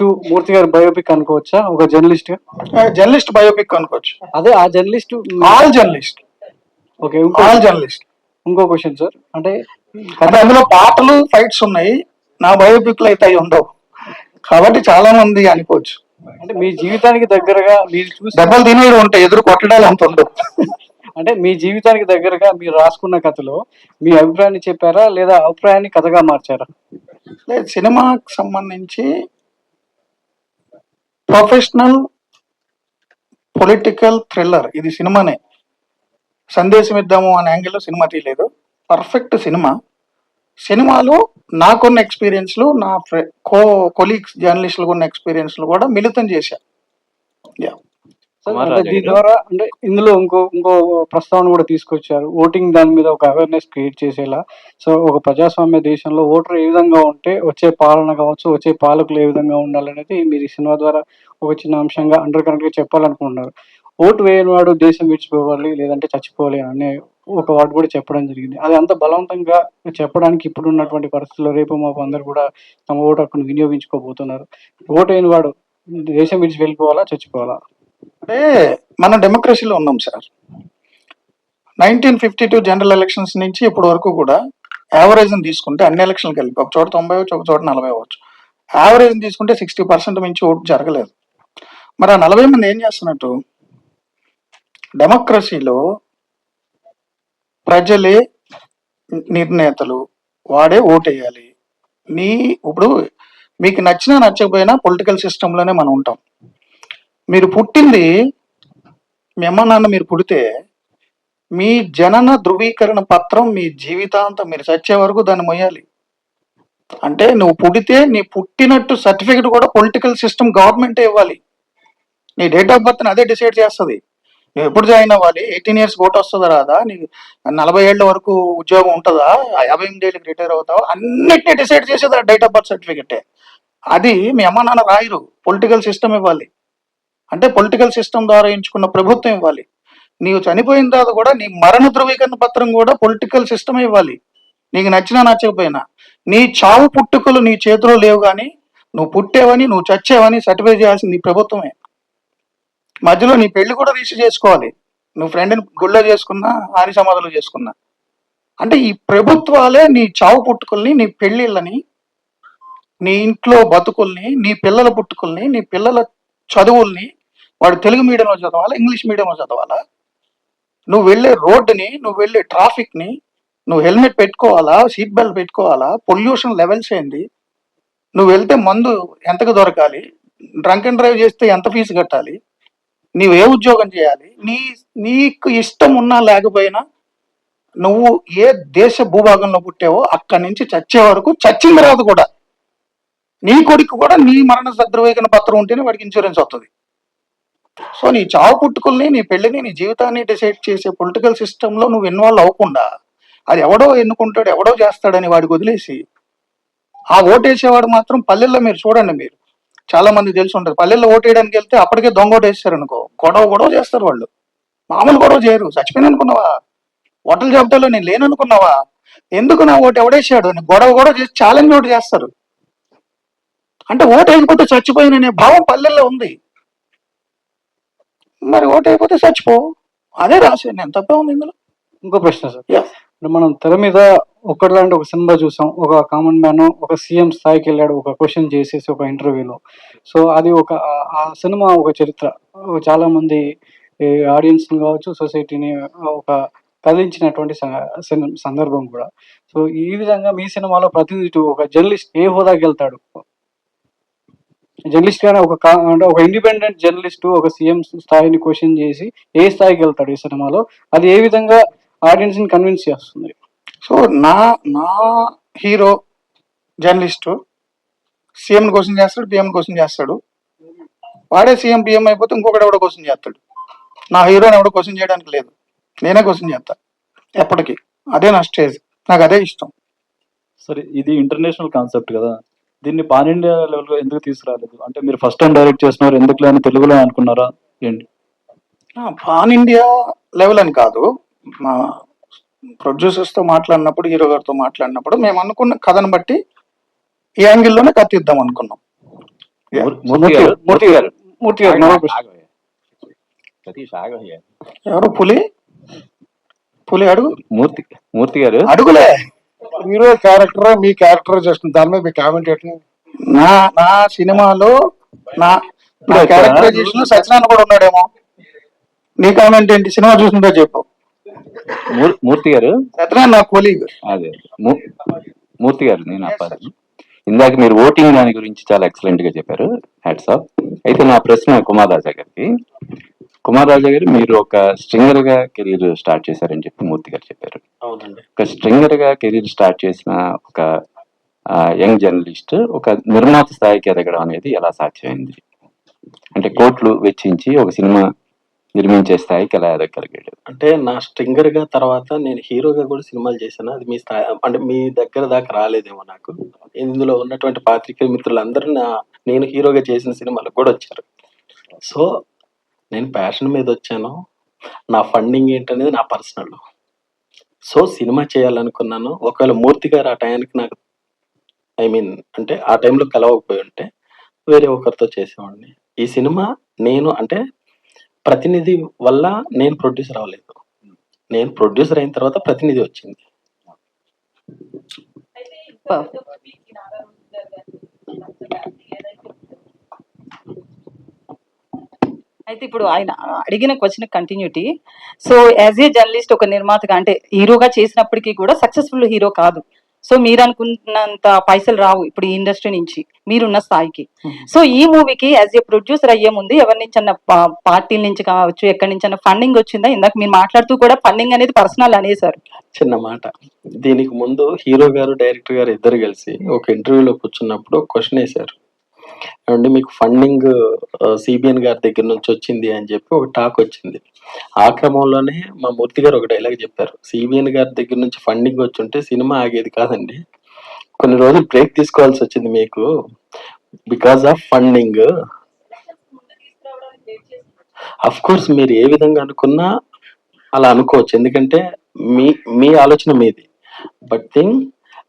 To మూర్తి గారి biopic అనుకోవచ్చా? ఒక జర్నలిస్ట్ జర్నలిస్ట్ బయోపిక్ అనుకోవచ్చు. అదే ఆ జర్నలిస్ట్ ఆల్ జర్నలిస్ట్ ఓకే ఇంకో ఆల్ జర్నలిస్ట్ ఇంకో క్వశ్చన్ సార్ అంటే అంటే అందులో పాటలు ఫైట్స్ ఉన్నాయి. నా బయోపిక్లో అయితే అవి ఉండవు. కాబట్టి చాలా మంది అనుకోవచ్చు. అంటే మీ జీవితానికి దగ్గరగా మీరు చూసి దెబ్బలు తినేవి ఉంటాయి ఎదురు కొట్టడాలు అంత ఉండవు. అంటే మీ జీవితానికి దగ్గరగా మీరు రాసుకున్న కథలో మీ అభిప్రాయాన్ని చెప్పారా? లేదా అభిప్రాయాన్ని కథగా మార్చారా? లేదు సినిమాకి సంబంధించి ప్రొఫెషనల్ పొలిటికల్ థ్రిల్లర్. ఇది సినిమానే. సందేశం ఇద్దాము అనే యాంగిల్లో సినిమా తీయలేదు. Perfect cinema. సినిమాలో నాకున్న ఎక్స్పీరియన్స్లు నా ఫ్రె- కో కొలీగ్స్ జర్నలిస్టులకు ఉన్న ఎక్స్పీరియన్స్లు కూడా మిళితం చేశా. యా సార్, కుమార్ అంటే రాజా దీని. ద్వారా అంటే ఇందులో ఇంకో ఇంకో ప్రస్తావన కూడా తీసుకొచ్చారు. ఓటింగ్ దాని మీద ఒక అవేర్నెస్ క్రియేట్ చేసేలా. సో ఒక ప్రజాస్వామ్య దేశంలో ఓటర్ ఏ విధంగా ఉంటే వచ్చే పాలన కావచ్చు వచ్చే పాలకులు ఏ విధంగా ఉండాలనేది మీరు ఈ సినిమా ద్వారా ఒక చిన్న అంశంగా అండర్ కరెంట్గా చెప్పాలనుకుంటున్నారు. ఓటు వేయని వాడు దేశం విడిచిపోవాలి లేదంటే చచ్చిపోవాలి అనే ఒక వాటి కూడా చెప్పడం జరిగింది. అది అంత బలవంతంగా చెప్పడానికి ఇప్పుడు ఉన్నటువంటి పరిస్థితుల్లో రేపు మాపు అందరు కూడా తమ ఓటు హక్కును వినియోగించుకోబోతున్నారు. ఓటు అయిన వాడు దేశం విడిచి వెళ్ళిపోవాలా చచ్చిపోవాలా? అంటే మనం డెమోక్రసీలో ఉన్నాం sir nineteen fifty two general elections నుంచి ఇప్పటి వరకు కూడా యావరేజ్ని తీసుకుంటే అన్ని ఎలక్షన్లు కలిపి ఒక చోట తొంభై అవచ్చు ఒక చోట నలభై అవ్వచ్చు. యావరేజ్ తీసుకుంటే సిక్స్టీ పర్సెంట్ మించి ఓటు జరగలేదు. మరి ఆ నలభై మంది ఏం చేస్తున్నట్టు? డెమోక్రసీలో ప్రజలే నిర్ణేతలు. వాడే ఓటేయాలి. నీ ఇప్పుడు మీకు నచ్చినా నచ్చకపోయినా పొలిటికల్ సిస్టంలోనే మనం ఉంటాం. మీరు పుట్టింది మీ అమ్మ నాన్న మీరు పుడితే మీ జనన ధృవీకరణ పత్రం మీ జీవితాంతం మీరు చచ్చే వరకు దాన్ని మొయ్యాలి. అంటే నువ్వు పుడితే నీ పుట్టినట్టు సర్టిఫికెట్ కూడా పొలిటికల్ సిస్టమ్ గవర్నమెంటే ఇవ్వాలి. నీ డేట్ ఆఫ్ బర్త్ని అదే డిసైడ్ చేస్తుంది. నువ్వు ఎప్పుడు జాయిన్ అవ్వాలి? ఎయిటీన్ ఇయర్స్ ఓటు వస్తుందా రాదా? నీకు నలభై ఏళ్ళ వరకు ఉద్యోగం ఉంటుందా? ఆ యాభై ఎనిమిది ఏళ్ళకి రిటైర్ అవుతావా? అన్నిటినీ డిసైడ్ చేసేది డేట్ ఆఫ్ బర్త్ సర్టిఫికెటే. అది మీ అమ్మ నాన్న రాయరు. పొలిటికల్ సిస్టమ్ ఇవ్వాలి. అంటే పొలిటికల్ సిస్టమ్ ద్వారా ఎంచుకున్న ప్రభుత్వం ఇవ్వాలి. నీవు చనిపోయిన తర్వాత కూడా నీ మరణ ధృవీకరణ పత్రం కూడా పొలిటికల్ సిస్టమ్ ఇవ్వాలి. నీకు నచ్చినా నచ్చకపోయినా. నీ చావు పుట్టుకలు నీ చేతిలో లేవు కానీ నువ్వు పుట్టేవని నువ్వు చచ్చేవని సర్టిఫై చేయాల్సింది నీ ప్రభుత్వమే. మధ్యలో నీ పెళ్ళి కూడా రిజిస్టర్ చేసుకోవాలి. నువ్వు ఫ్రెండ్ని గుళ్ళో చేసుకున్నా ఆరి సమాధులు చేసుకున్నా. అంటే ఈ ప్రభుత్వాలే నీ చావు పుట్టుకుల్ని నీ పెళ్ళిళ్ళని నీ ఇంట్లో బతుకుల్ని నీ పిల్లల పుట్టుకుల్ని నీ పిల్లల చదువుల్ని వాడు తెలుగు మీడియంలో చదవాలా ఇంగ్లీష్ మీడియంలో చదవాలా? నువ్వు వెళ్ళే రోడ్డుని నువ్వు వెళ్ళే ట్రాఫిక్ని నువ్వు హెల్మెట్ పెట్టుకోవాలా సీట్ బెల్ట్ పెట్టుకోవాలా? పొల్యూషన్ లెవెల్స్ ఏంది? నువ్వు వెళ్తే మందు ఎంతకు దొరకాలి? డ్రంక్ అండ్ డ్రైవ్ చేస్తే ఎంత ఫీజు కట్టాలి? నీవు ఏ ఉద్యోగం చేయాలి? నీ నీకు ఇష్టం ఉన్నా లేకపోయినా నువ్వు ఏ దేశ భూభాగంలో పుట్టావో అక్కడి నుంచి చచ్చే వరకు చచ్చిన తర్వాత కూడా. నీ కొడుకు కూడా నీ మరణ ధృవీకరణ పత్రం ఉంటేనే వాడికి ఇన్సూరెన్స్ వస్తుంది సో నీ చావు పుట్టుకుల్ని నీ పెళ్ళిని నీ జీవితాన్ని డిసైడ్ చేసే పొలిటికల్ సిస్టంలో నువ్వు ఇన్వాల్వ్ అవ్వకుండా అది ఎవడో ఎన్నుకుంటాడు ఎవడో చేస్తాడని వాడికి వదిలేసి ఆ ఓటేసేవాడు మాత్రం పల్లెల్లో మీరు చూడండి మీరు. చాలా మంది తెలిసి ఉంటుంది. పల్లెల్లో ఓటేయడానికి వెళ్తే అప్పటికే దొంగ ఓటేస్తారు అనుకో. గొడవ గొడవ చేస్తారు వాళ్ళు. మామూలు గొడవ చేయరు. చచ్చిపోయిన అనుకున్నావా? ఓటర్ల జాబితాలో నేను లేననుకున్నావా ఎందుకు నా ఓటు ఎవడేసాడు అని గొడవ గొడవ చేసి ఛాలెంజ్ ఓటు చేస్తారు. అంటే ఓటు వేయకపోతే చచ్చిపోయిననే భావం పల్లెల్లో ఉంది. మరి ఓటు అయిపోతే చచ్చిపో అదే రాసే నేను తప్పే ఉంది ఇందులో. ఇంకో ప్రశ్న సార్. మనం తెర మీద ఒకటిలాంటి ఒక సినిమా చూసాం. ఒక కామన్ మ్యాన్ ఒక సీఎం స్థాయికి వెళ్ళాడు. ఒక క్వశ్చన్ చేసేసి ఒక ఇంటర్వ్యూలో. సో అది ఒక ఆ- సినిమా ఒక చరిత్ర. చాలా మంది ఆడియన్స్ కావచ్చు సొసైటీని ఒక కదిలించినటువంటి సందర్భం కూడా. సో ఈ విధంగా మీ సినిమాలో ప్రతినిధి ఒక జర్నలిస్ట్ ఏ హోదాకి వెళ్తాడు? జర్నలిస్ట్ గానే ఒక అంటే ఒక ఇండిపెండెంట్ జర్నలిస్ట్ ఒక సీఎం స్థాయిని క్వశ్చన్ చేసి ఏ స్థాయికి వెళ్తాడు ఈ సినిమాలో అది ఏ విధంగా ఆడియన్స్ని కన్విన్స్ చేస్తుంది? సో నా నా హీరో జర్నలిస్టు సీఎం క్వశ్చన్ చేస్తాడు పిఎం క్వశ్చన్ చేస్తాడు. వాడే సీఎం పిఎం అయిపోతే ఇంకొకటి ఎవడో క్వశ్చన్ చేస్తాడు. నా హీరోని ఎవడో క్వశ్చన్ చేయడానికి లేదు. నేనే క్వశ్చన్ చేస్తా ఎప్పటికీ. అదే నా స్టేజ్. నాకు అదే ఇష్టం. సరే ఇది ఇంటర్నేషనల్ కాన్సెప్ట్ కదా. దీన్ని పాన్ ఇండియా లెవెల్లో ఎందుకు తీసుకురాలేదు? అంటే మీరు ఫస్ట్ టైం డైరెక్ట్ చేస్తున్నారు ఎందుకు లేని తెలుగులో అనుకున్నారా? ఏంటి? పాన్ ఇండియా లెవెల్ అని కాదు. మా ప్రొడ్యూసర్స్తో మాట్లాడినప్పుడు హీరో గారితో మాట్లాడినప్పుడు మేము అనుకున్న కథను బట్టి ఈ యాంగిల్లోనే కత్తిద్దాం అనుకున్నాం. మూర్- మూర్తి గారు మూర్తి గారు. సతీష్. ఎవరు పులి? పులి అడుగు. మూర్తి మూర్తి గారు. అడుగులే. హీరో క్యారెక్టర్ మీ క్యారెక్టర్ చేస్తున్న దాని మీద మీ కామెంట్ ఏంటి? నా నా సినిమాలో నా నా ఇక్కడ- క్యారెక్టరైజేషన్ సత్యనారాయణ కూడా ఉన్నాడేమో. నీ కామెంట్ ఏంటి? సినిమా చూసిందో చెప్పు. మూర్- మూర్తి గారు? సత్యనారాయణ నా కొలీగ్ అదే మూర్తి గారు నేను అప్పాలి ఇందాక మీరు ఓటింగ్ దాని గురించి చాలా ఎక్సలెంట్గా చెప్పారు. హ్యాట్స్ ఆఫ్ అయితే నా ప్రశ్న కుమార్ రాజా గారికి. కుమార్ రాజా గారు మీరు ఒక స్ట్రింగర్గా కెరీర్ స్టార్ట్ చేశారని చెప్పి మూర్తి గారు చెప్పారు. ఒక స్ట్రింగర్గా కెరీర్ స్టార్ట్ చేసిన ఒక యంగ్ జర్నలిస్ట్ ఒక నిర్మాత స్థాయికి ఎదగడం అనేది ఎలా సాధ్యమైంది? అంటే కోట్లు వెచ్చించి ఒక సినిమా నిర్మించే స్థాయికి ఎలా ఎదగలిగాడు? అంటే నా స్ట్రింగర్గా తర్వాత నేను హీరోగా కూడా సినిమాలు చేశాను. అది మీ స్థాయి అంటే మీ దగ్గర దాకా రాలేదేమో నాకు. ఇందులో ఉన్నటువంటి పాత్రికేయ మిత్రులందరూ నా నేను హీరోగా చేసిన సినిమాలకు కూడా వచ్చారు. సో నేను ప్యాషన్ మీద వచ్చాను. నా ఫండింగ్ ఏంటనేది నా పర్సనల్. సో సినిమా చేయాలనుకున్నాను. ఒకవేళ మూర్తి గారు ఆ టైంకి నాకు ఐ మీన్ అంటే ఆ టైంలో కలవకపోయి ఉంటే వేరే ఒకరితో చేసేవాడిని. ఈ సినిమా నేను అంటే ప్రతినిధి వల్ల నేను ప్రొడ్యూసర్ అవ్వలేదు. నేను ప్రొడ్యూసర్ అయిన తర్వాత ప్రతినిధి వచ్చింది. అయితే ఇప్పుడు ఆయన అడిగిన question continuity so as a journalist ఒక నిర్మాతగా అంటే హీరోగా చేసినప్పటికీ కూడా సక్సెస్ఫుల్ హీరో కాదు. సో మీరు అనుకున్నంత పైసలు రావు ఇప్పుడు ఈ ఇండస్ట్రీ నుంచి మీరున్న స్థాయికి. సో ఈ మూవీకి యాజ్ ఏ ప్రొడ్యూసర్ అయ్యే ముందు ఎవరి నుంచి అన్న పార్టీల నుంచి కావచ్చు ఎక్కడి నుంచి అన్న ఫండింగ్ వచ్చిందా? ఇందాక మీరు మాట్లాడుతూ కూడా ఫండింగ్ అనేది పర్సనల్ అనేసారు చిన్న మాట. దీనికి ముందు హీరో గారు డైరెక్టర్ గారు ఇద్దరు కలిసి ఒక ఇంటర్వ్యూలో కూర్చున్నప్పుడు క్వశ్చన్ వేశారు. ఏమండి మీకు ఫండింగ్ సిబిఎన్ గారి దగ్గర నుంచి వచ్చింది అని చెప్పి ఒక టాక్ వచ్చింది. ఆ క్రమంలోనే మా మూర్తి గారు ఒక డైలాగ్ చెప్పారు. సిబిఎన్ గారి దగ్గర నుంచి ఫండింగ్ వచ్చి ఉంటే సినిమా ఆగేది కాదండి. కొన్ని రోజులు బ్రేక్ తీసుకోవాల్సి వచ్చింది మీకు. Because of funding of course మీరు ఏ విధంగా అనుకున్నా అలా అనుకోవచ్చు. ఎందుకంటే మీ మీ ఆలోచన మీది. బట్ థింగ్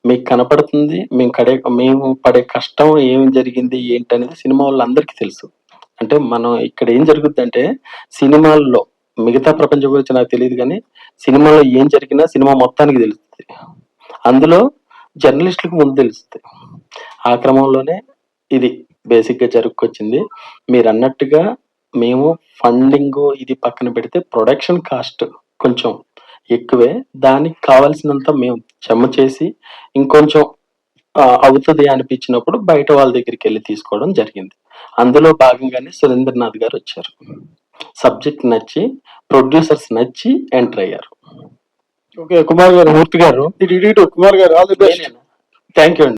మీకు కనపడుతుంది మేము కడే మేము పడే కష్టం ఏం జరిగింది ఏంటనేది సినిమా వాళ్ళందరికీ తెలుసు. అంటే మనం ఇక్కడ ఏం జరుగుద్ది అంటే సినిమాల్లో మిగతా ప్రపంచం గురించి నాకు తెలియదు కానీ సినిమాలో ఏం జరిగినా సినిమా మొత్తానికి తెలుస్తుంది. అందులో జర్నలిస్టులకు ముందు తెలుస్తుంది. ఆ క్రమంలోనే ఇది బేసిక్గా జరుగుకొచ్చింది మీరు అన్నట్టుగా మేము ఫండింగ్ ఇది పక్కన పెడితే ప్రొడక్షన్ కాస్ట్ కొంచెం ఎక్కువే. దానికి కావాల్సినంత మేము జమ చేసి ఇంకొంచెం అవుతుంది అనిపించినప్పుడు బయట వాళ్ళ దగ్గరికి వెళ్ళి తీసుకోవడం జరిగింది. అందులో భాగంగానే సురేంద్రనాథ్ గారు వచ్చారు. సబ్జెక్ట్ నచ్చి ప్రొడ్యూసర్స్ నచ్చి ఎంటర్ అయ్యారు. ఓకే కుమార్ గారు మూర్తి గారు. కుమార్ గారు all the best. Thank you అండి.